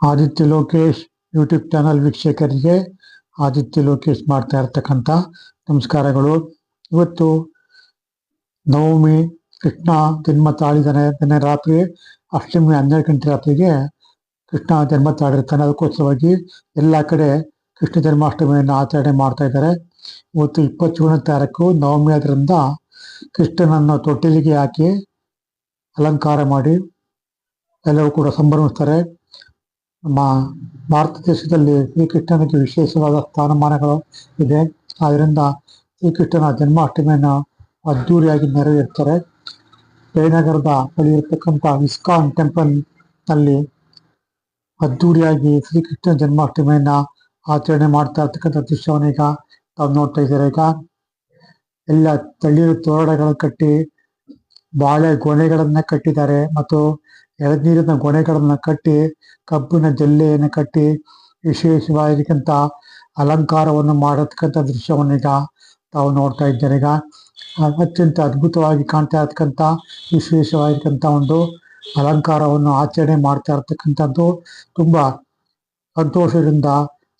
Aditya Lokesh YouTube channel ವೀಕ್ಷಕರಿಗೆ ಆದಿತ್ಯ ಲೋಕೇಶ್ ಮಾಡ್ತಾ ಇರ್ತಕ್ಕಂಥ ನಮಸ್ಕಾರಗಳು. ಇವತ್ತು ನವಮಿ, ಕೃಷ್ಣ ಜನ್ಮ ತಾಳಿದಾನೆ ನಿನ್ನೆ ರಾತ್ರಿ, ಅಷ್ಟಮಿ ಹನ್ನೆರಡು ಗಂಟೆ ರಾತ್ರಿಗೆ ಕೃಷ್ಣ ಜನ್ಮ ತಾಳಿರ್ತಾನೆ ಅದಕ್ಕೋಸ್ಕರವಾಗಿ ಎಲ್ಲ ಕಡೆ ಕೃಷ್ಣ ಜನ್ಮಾಷ್ಟಮಿಯನ್ನು ಆಚರಣೆ ಮಾಡ್ತಾ ಇದ್ದಾರೆ. ಇವತ್ತು ಇಪ್ಪತ್ತೇಳನೇ ತಾರೀಕು, ನವಮಿ ಆದ್ರಿಂದ ಕೃಷ್ಣನನ್ನು ತೊಟ್ಟಿಲಿಗೆ ಹಾಕಿ ಅಲಂಕಾರ ಮಾಡಿ ಎಲ್ಲರೂ ಕೂಡ ಸಂಭ್ರಮಿಸ್ತಾರೆ. ನಮ್ಮ ಭಾರತ ದೇಶದಲ್ಲಿ ಶ್ರೀಕೃಷ್ಣನಿಗೆ ವಿಶೇಷವಾದ ಸ್ಥಾನಮಾನಗಳು ಇದೆ. ಆದ್ದರಿಂದ ಶ್ರೀಕೃಷ್ಣನ ಜನ್ಮಾಷ್ಟಮಿಯನ್ನು ಅದ್ದೂರಿಯಾಗಿ ನೆರವೇರ್ತಾರೆ. ಜಯನಗರದ ಬಳಿ ಇರತಕ್ಕಂಥ ಇಸ್ಕಾನ್ ಟೆಂಪಲ್ನಲ್ಲಿ ಅದ್ದೂರಿಯಾಗಿ ಶ್ರೀಕೃಷ್ಣ ಜನ್ಮಾಷ್ಟಮಿಯನ್ನ ಆಚರಣೆ ಮಾಡ್ತಾ ಇರ್ತಕ್ಕಂಥ ದೃಶ್ಯವನ್ನು ಈಗ ತಾವು ನೋಡ್ತಾ ಇದ್ದಾರೆ ಈಗ. ಎಲ್ಲ ತಳ್ಳಿರು ತೋರಣಗಳನ್ನು ಕಟ್ಟಿ ಬಾಳೆ ಗೊನೆಗಳನ್ನ ಕಟ್ಟಿದ್ದಾರೆ ಮತ್ತು ಎಳನೀರಿನ ಗೊನೆಗಳನ್ನ ಕಟ್ಟಿ, ಕಬ್ಬಿನ ಜಲ್ಲೆಯನ್ನು ಕಟ್ಟಿ, ವಿಶೇಷವಾಗಿರ್ತಕ್ಕಂಥ ಅಲಂಕಾರವನ್ನು ಮಾಡತಕ್ಕಂಥ ದೃಶ್ಯವನ್ನು ದೃಶ್ಯವನ್ನೀಗ ತಾವು ನೋಡ್ತಾ ಇದ್ದೇನೆ. ಈಗ ಅತ್ಯಂತ ಅದ್ಭುತವಾಗಿ ಕಾಣ್ತಾ ಇರ್ತಕ್ಕಂಥ, ವಿಶೇಷವಾಗಿರ್ತಕ್ಕಂಥ ಒಂದು ಅಲಂಕಾರವನ್ನು ಆಚರಣೆ ಮಾಡ್ತಾ ಇರ್ತಕ್ಕಂಥದ್ದು ತುಂಬಾ ಸಂತೋಷದಿಂದ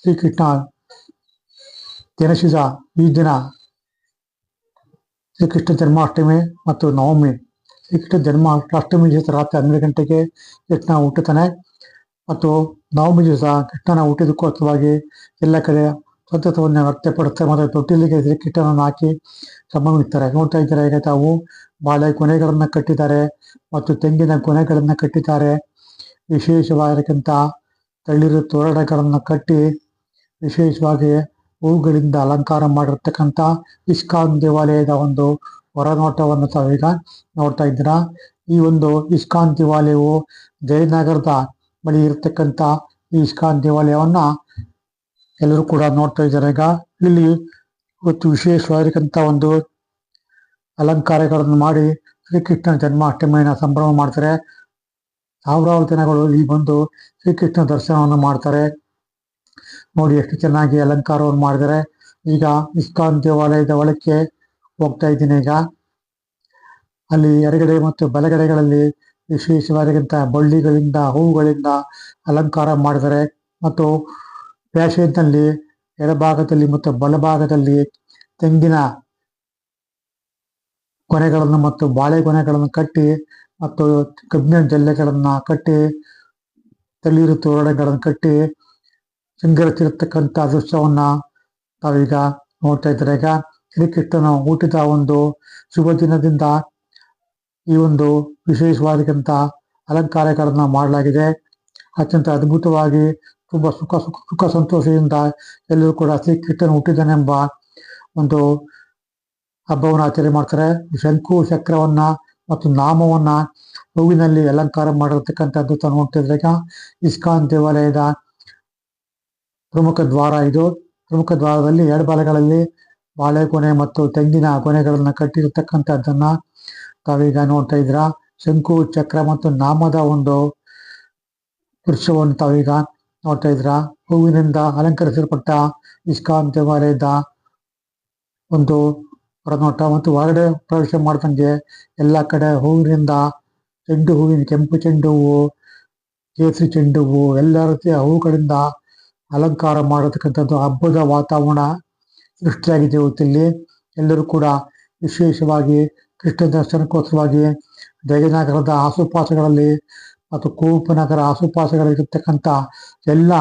ಶ್ರೀಕೃಷ್ಣ ಜನಿಸಿದ ಈ ದಿನ. ಶ್ರೀಕೃಷ್ಣ ಜನ್ಮಾಷ್ಟಮಿ ಮತ್ತು ನವಮಿ. ಶ್ರೀಕೃಷ್ಣ ಜನ್ಮ ಅಷ್ಟಮಿ ದಿವಸ ರಾತ್ರಿ ಹನ್ನೆರಡು ಗಂಟೆಗೆ ಕೃಷ್ಣ ಹುಟ್ಟುತ್ತಾನೆ. ಮತ್ತು ನವಮಿ ದಿವಸ ಕೃಷ್ಣನ ಹುಟ್ಟಿದಕ್ಕೋಸ್ಕರವಾಗಿ ಎಲ್ಲ ಕಡೆ ಸ್ವತಂತ್ರವನ್ನು ವ್ಯಕ್ತಪಡಿಸ್ತಾರೆ ಮತ್ತು ತೊಟ್ಟಿಲಿಗೆ ಶ್ರೀಕೃಷ್ಣನನ್ನು ಹಾಕಿ ಸಂಭವಿಸ್ತಾರೆ ನೋಡ್ತಾ ಇದ್ದಾರೆ, ಈಗ ತಾವು ಬಾಳೆ ಕೊನೆಗಳನ್ನು ಕಟ್ಟಿದ್ದಾರೆ ಮತ್ತು ತೆಂಗಿನ ಕೊನೆಗಳನ್ನ ಕಟ್ಟಿದ್ದಾರೆ. ವಿಶೇಷವಾಗಿರಕ್ಕಿಂತ ತಳಿರು ತೋರಣಗಳನ್ನು ಕಟ್ಟಿ ವಿಶೇಷವಾಗಿ ಹೂಗಳಿಂದ ಅಲಂಕಾರ ಮಾಡಿರ್ತಕ್ಕಂಥ ಇಸ್ಕಾನ್ ದೇವಾಲಯದ ಒಂದು ಹೊರನೋಟವನ್ನು ತಾವೀಗ ನೋಡ್ತಾ ಇದ್ದೀರಾ? ಈ ಒಂದು ಇಸ್ಕಾನ್ ದೇವಾಲಯವು ಜಯನಗರದ ಬಳಿ ಇರತಕ್ಕಂಥ ಈ ಇಸ್ಕಾನ್ ದೇವಾಲಯವನ್ನ ಎಲ್ಲರೂ ಕೂಡ ನೋಡ್ತಾ ಇದ್ದಾರೆ. ಈಗ ಇಲ್ಲಿ ಇವತ್ತು ವಿಶೇಷವಾಗಿರ್ತಕ್ಕಂಥ ಒಂದು ಅಲಂಕಾರಗಳನ್ನು ಮಾಡಿ ಶ್ರೀಕೃಷ್ಣ ಜನ್ಮಾಷ್ಟಮಿಯನ್ನು ಸಂಭ್ರಮ ಮಾಡ್ತಾರೆ. ಸಾವಿರಾರು ಜನಗಳು ಇಲ್ಲಿ ಬಂದು ಶ್ರೀಕೃಷ್ಣ ದರ್ಶನವನ್ನು ಮಾಡ್ತಾರೆ. ನೋಡಿ ಎಷ್ಟು ಚೆನ್ನಾಗಿ ಅಲಂಕಾರವನ್ನು ಮಾಡಿದ್ದಾರೆ. ಈಗ ಇಸ್ಕಾನ್ ದೇವಾಲಯದ ಒಳಕ್ಕೆ ಹೋಗ್ತಾ ಇದ್ದೀನಿ ಈಗ. ಅಲ್ಲಿ ಎಡಗಡೆ ಮತ್ತು ಬಲಗಡೆಗಳಲ್ಲಿ ವಿಶೇಷವಾಗಿಂತ ಬಳ್ಳಿಗಳಿಂದ, ಹೂವುಗಳಿಂದ ಅಲಂಕಾರ ಮಾಡಿದರೆ ಮತ್ತು ಪ್ಯಾಶೇಜ್ನಲ್ಲಿ ಎಡಭಾಗದಲ್ಲಿ ಮತ್ತು ಬಲಭಾಗದಲ್ಲಿ ತೆಂಗಿನ ಕೊನೆಗಳನ್ನು ಮತ್ತು ಬಾಳೆ ಕೊನೆಗಳನ್ನು ಕಟ್ಟಿ ಮತ್ತು ಕಬ್ಬಿನ ಜಲ್ಲೆಗಳನ್ನ ಕಟ್ಟಿ ತಳಿರು ತೋರಣಗಳನ್ನು ಕಟ್ಟಿ ಸಿಂಗರಿಸಿರ್ತಕ್ಕಂಥ ದೃಶ್ಯವನ್ನ ತಾವೀಗ ನೋಡ್ತಾ ಇದ್ದಾರೆ. ಈಗ ಶ್ರೀಕೃಷ್ಣನ ಹುಟ್ಟಿದ ಒಂದು ಶುಭ ದಿನದಿಂದ ಈ ಒಂದು ವಿಶೇಷವಾದಂಥ ಅಲಂಕಾರಗಳನ್ನು ಮಾಡಲಾಗಿದೆ. ಅತ್ಯಂತ ಅದ್ಭುತವಾಗಿ ತುಂಬಾ ಸುಖ ಸುಖ ಸುಖ ಸಂತೋಷದಿಂದ ಎಲ್ಲರೂ ಕೂಡ ಶ್ರೀಕೃಷ್ಣನ ಹುಟ್ಟಿದನೆಂಬ ಒಂದು ಹಬ್ಬವನ್ನು ಆಚರಣೆ ಮಾಡ್ತಾರೆ. ಶಂಕು ಚಕ್ರವನ್ನ ಮತ್ತು ನಾಮವನ್ನ ಹೂವಿನಲ್ಲಿ ಅಲಂಕಾರ ಮಾಡಿರ್ತಕ್ಕಂಥದ್ದು ತಾನು ನೋಡ್ತಿದ್ರೆ ಇಸ್ಕಾನ್ ದೇವಾಲಯದ ಪ್ರಮುಖ ದ್ವಾರ ಇದು. ಪ್ರಮುಖ ದ್ವಾರದಲ್ಲಿ ಎಡಬಲಗಳಲ್ಲಿ ಬಾಳೆಕೊನೆ ಮತ್ತು ತೆಂಗಿನ ಗೊನೆಗಳನ್ನು ಕಟ್ಟಿರತಕ್ಕಂಥದ್ದನ್ನ ತಾವೀಗ ನೋಡ್ತಾ ಇದ್ರ ಶಂಕು, ಚಕ್ರ ಮತ್ತು ನಾಮದ ಒಂದು ದೃಶ್ಯವನ್ನು ತಾವೀಗ ನೋಡ್ತಾ ಇದ್ರ ಹೂವಿನಿಂದ ಅಲಂಕರಿಸಲ್ಪಟ್ಟ ಇಸ್ಕಾನ್ ದೇವಾಲಯದ ಒಂದು ಹೊರನೋಟ ಮತ್ತು ಹೊರಗಡೆ ಪ್ರವೇಶ ಮಾಡ್ದಂಗೆ ಎಲ್ಲ ಕಡೆ ಹೂವಿನಿಂದ ಚೆಂಡು ಹೂವಿನ ಕೆಂಪು ಚೆಂಡು ಹೂವು, ಕೇಸರಿ ಚೆಂಡು ಹೂವು, ಎಲ್ಲ ರೀತಿಯ ಹೂಗಳಿಂದ ಅಲಂಕಾರ ಮಾಡತಕ್ಕಂಥದ್ದು ಹಬ್ಬದ ವಾತಾವರಣ. ಸೃಷ್ಟಿಯಾಗಿದೆ ಇವತ್ತಿಲ್ಲಿ ಎಲ್ಲರೂ ಕೂಡ ವಿಶೇಷವಾಗಿ ಕೃಷ್ಣ ದರ್ಶನಕ್ಕೋಸ್ಕರವಾಗಿ ಜಯನಗರದ ಆಸುಪಾಸಗಳಲ್ಲಿ ಮತ್ತು ಕೂಪನಗರ ಆಸುಪಾಸುಗಳಲ್ಲಿರ್ತಕ್ಕಂಥ ಎಲ್ಲ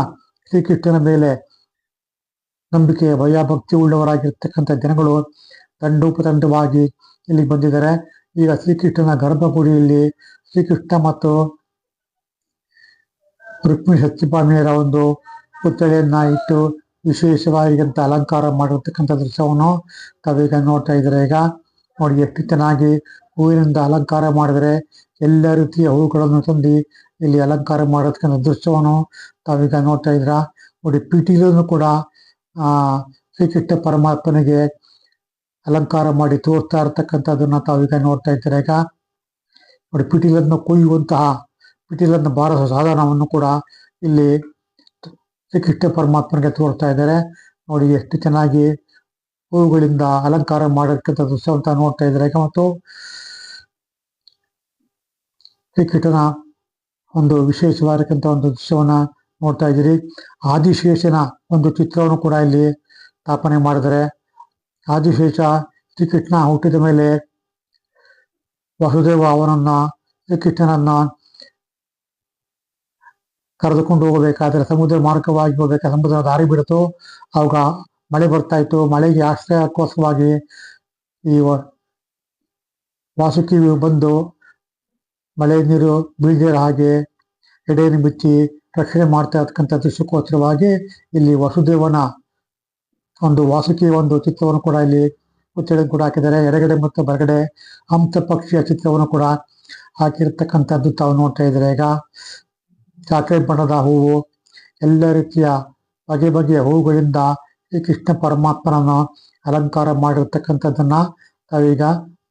ಶ್ರೀಕೃಷ್ಣನ ಮೇಲೆ ನಂಬಿಕೆ ಭಯ ಭಕ್ತಿ ಉಳ್ಳವರಾಗಿರ್ತಕ್ಕಂಥ ಜನಗಳು ತಂಡೋಪತಂಡವಾಗಿ ಇಲ್ಲಿ ಬಂದಿದ್ದಾರೆ. ಈಗ ಶ್ರೀಕೃಷ್ಣನ ಗರ್ಭಗುಡಿಯಲ್ಲಿ ಶ್ರೀಕೃಷ್ಣ ಮತ್ತು ರುಕ್ಮಿಣಿ ಸತ್ಯಭಾಮಿಯರ ಒಂದು ಪುತ್ಥಳಿಯನ್ನ ಇಟ್ಟು ವಿಶೇಷವಾಗಿಂತ ಅಲಂಕಾರ ಮಾಡಿರ್ತಕ್ಕಂಥ ದೃಶ್ಯವನ್ನು ತಾವೀಗ ನೋಡ್ತಾ ಇದ್ದಾರೆ ಈಗ. ನೋಡಿ ಎಷ್ಟು ಚೆನ್ನಾಗಿ ಹೂವಿನಿಂದ ಅಲಂಕಾರ ಮಾಡಿದರೆ ಎಲ್ಲ ರೀತಿಯ ಹೂಗಳನ್ನು ತಂದು ಇಲ್ಲಿ ಅಲಂಕಾರ ಮಾಡಿರ್ತಕ್ಕಂಥ ದೃಶ್ಯವನ್ನು ತಾವೀಗ ನೋಡ್ತಾ ಇದ್ರ ನೋಡಿ ಪಿಟೀಲನ್ನು ಕೂಡ, ಆ, ಶ್ರೀಕೃಷ್ಣ ಪರಮಾತ್ಮನಿಗೆ ಅಲಂಕಾರ ಮಾಡಿ ತೋರ್ತಾ ಇರ್ತಕ್ಕಂಥದ್ದನ್ನ ತಾವೀಗ ನೋಡ್ತಾ ಇದ್ದಾರೆ ಈಗ. ನೋಡಿ ಪಿಟೀಲನ್ನು ಕೊಯ್ಯುವಂತಹ ಪಿಟೀಲನ್ನು ಬಾರಿಸುವ ಸಾಧನವನ್ನು ಕೂಡ ಇಲ್ಲಿ ಶ್ರೀಕೃಷ್ಣ ಪರಮಾತ್ಮನಿಗೆ ತೋರ್ತಾ ಇದ್ದಾರೆ. ನೋಡಿ ಎಷ್ಟು ಚೆನ್ನಾಗಿ ಹೂವುಗಳಿಂದ ಅಲಂಕಾರ ಮಾಡಿರ್ತಕ್ಕಂಥ ದೃಶ್ಯ ಅಂತ ನೋಡ್ತಾ ಇದ್ದಾರೆ. ಮತ್ತು ಶ್ರೀಕೃಷ್ಣನ ಒಂದು ವಿಶೇಷವಾಗಿರ್ತಕ್ಕಂಥ ಒಂದು ದೃಶ್ಯವನ್ನ ನೋಡ್ತಾ ಇದ್ದೀರಿ. ಆದಿಶೇಷನ ಒಂದು ಚಿತ್ರವನ್ನು ಕೂಡ ಇಲ್ಲಿ ಸ್ಥಾಪನೆ ಮಾಡಿದರೆ ಆದಿಶೇಷ ಶ್ರೀಕೃಷ್ಣ ಹುಟ್ಟಿದ ಮೇಲೆ ವಸುದೇವ ಅವನನ್ನ ಶ್ರೀಕೃಷ್ಣನನ್ನ ಕರೆದುಕೊಂಡು ಹೋಗಬೇಕಾದ್ರೆ ಸಮುದ್ರ ಮಾರ್ಗವಾಗಿ ಹೋಗಬೇಕಾದ ಸಮುದ್ರ ದಾರಿ ಬಿಡ್ತು ಅವಾಗ ಮಳೆ ಬರ್ತಾ ಇತ್ತು, ಮಳೆಗೆ ಆಶ್ರಯಕ್ಕೋಸ್ಕರವಾಗಿ ಈ ವಾಸುಕಿ ಬಂದು ಮಳೆ ನೀರು ಬೀಳದಿರೋ ಹಾಗೆ ಎಡೆಯನ್ನು ಬಿಚ್ಚಿ ರಕ್ಷಣೆ ಮಾಡ್ತಾ ಇರ್ತಕ್ಕಂಥ ದೃಶ್ಯಕ್ಕೋಸ್ಕರವಾಗಿ ಇಲ್ಲಿ ವಸುದೇವನ ಒಂದು ವಾಸುಕಿ ಒಂದು ಚಿತ್ರವನ್ನು ಕೂಡ ಇಲ್ಲಿ ಮುಚ್ಚಳ ಕೂಡ ಹಾಕಿದ್ದಾರೆ. ಎಡಗಡೆ ಮತ್ತು ಬರಗಡೆ ಹಂಸ ಪಕ್ಷಿಯ ಚಿತ್ರವನ್ನು ಕೂಡ ಹಾಕಿರ್ತಕ್ಕಂಥದ್ದು ತಾವು ನೋಡ್ತಾ ಇದ್ದಾರೆ ಈಗ. ಚಾಕ್ಲೇಟ್ ಬಣ್ಣದ ಹೂವು, ಎಲ್ಲ ರೀತಿಯ ಬಗೆ ಬಗೆಯ ಹೂವುಗಳಿಂದ ಈ ಕೃಷ್ಣ ಪರಮಾತ್ಮನ ಅಲಂಕಾರ ಮಾಡಿರ್ತಕ್ಕಂಥದ್ದನ್ನ ನಾವೀಗ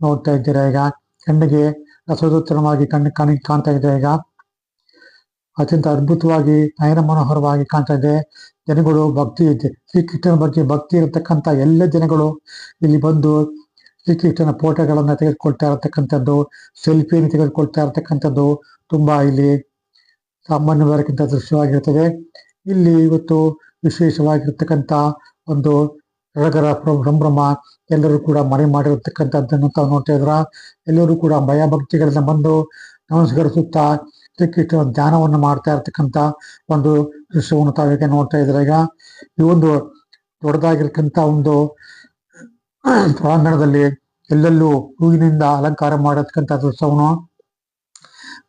ನೋಡ್ತಾ ಇದ್ದೀರ ಈಗ. ಕಣ್ಣಿಗೆ ರಸೋತ್ತರವಾಗಿ ಕಣ್ಣು ಕಣ್ಣಿಗೆ ಕಾಣ್ತಾ ಇದೆ ಈಗ. ಅತ್ಯಂತ ಅದ್ಭುತವಾಗಿ, ನಯನ ಮನೋಹರವಾಗಿ ಕಾಣ್ತಾ ಇದೆ. ಜನಗಳು ಭಕ್ತಿ ಶ್ರೀಕೃಷ್ಣನ ಬಗ್ಗೆ ಭಕ್ತಿ ಇರತಕ್ಕಂಥ ಎಲ್ಲ ಜನಗಳು ಇಲ್ಲಿ ಬಂದು ಶ್ರೀಕೃಷ್ಣನ ಫೋಟೋಗಳನ್ನ ತೆಗೆದುಕೊಳ್ತಾ ಇರತಕ್ಕಂಥದ್ದು, ಸೆಲ್ಫಿಯನ್ನು ತೆಗೆದುಕೊಳ್ತಾ ಇರತಕ್ಕಂಥದ್ದು ತುಂಬಾ ಇಲ್ಲಿ ಸಾಮಾನ್ಯವಾಗಿರ್ತಕ್ಕಂಥ ದೃಶ್ಯವಾಗಿರುತ್ತದೆ. ಇಲ್ಲಿ ಇವತ್ತು ವಿಶೇಷವಾಗಿರ್ತಕ್ಕಂಥ ಒಂದು ಸಡಗರ ಸಂಭ್ರಮ ಎಲ್ಲರೂ ಕೂಡ ಮನೆ ಮಾಡಿರತಕ್ಕಂಥದ್ದನ್ನು ತಾವು ನೋಡ್ತಾ ಇದ್ರ. ಎಲ್ಲರೂ ಕೂಡ ಭಯ ಭಕ್ತಿಗಳಿಂದ ಬಂದು ನಮಸ್ಕರಿಸುತ್ತಾ ಶ್ರೀಕೃಷ್ಣನ ಧ್ಯಾನವನ್ನು ಮಾಡ್ತಾ ಇರತಕ್ಕಂಥ ಒಂದು ದೃಶ್ಯವನ್ನು ತಾವೀಗ ನೋಡ್ತಾ ಇದ್ರೆ. ಈಗ ಈ ಒಂದು ದೊಡ್ಡದಾಗಿರ್ತಕ್ಕಂಥ ಒಂದು ಪ್ರಾಂಗಣದಲ್ಲಿ ಎಲ್ಲೆಲ್ಲೂ ಹೂವಿನಿಂದ ಅಲಂಕಾರ ಮಾಡತಕ್ಕಂಥ ದೃಶ್ಯವನ್ನು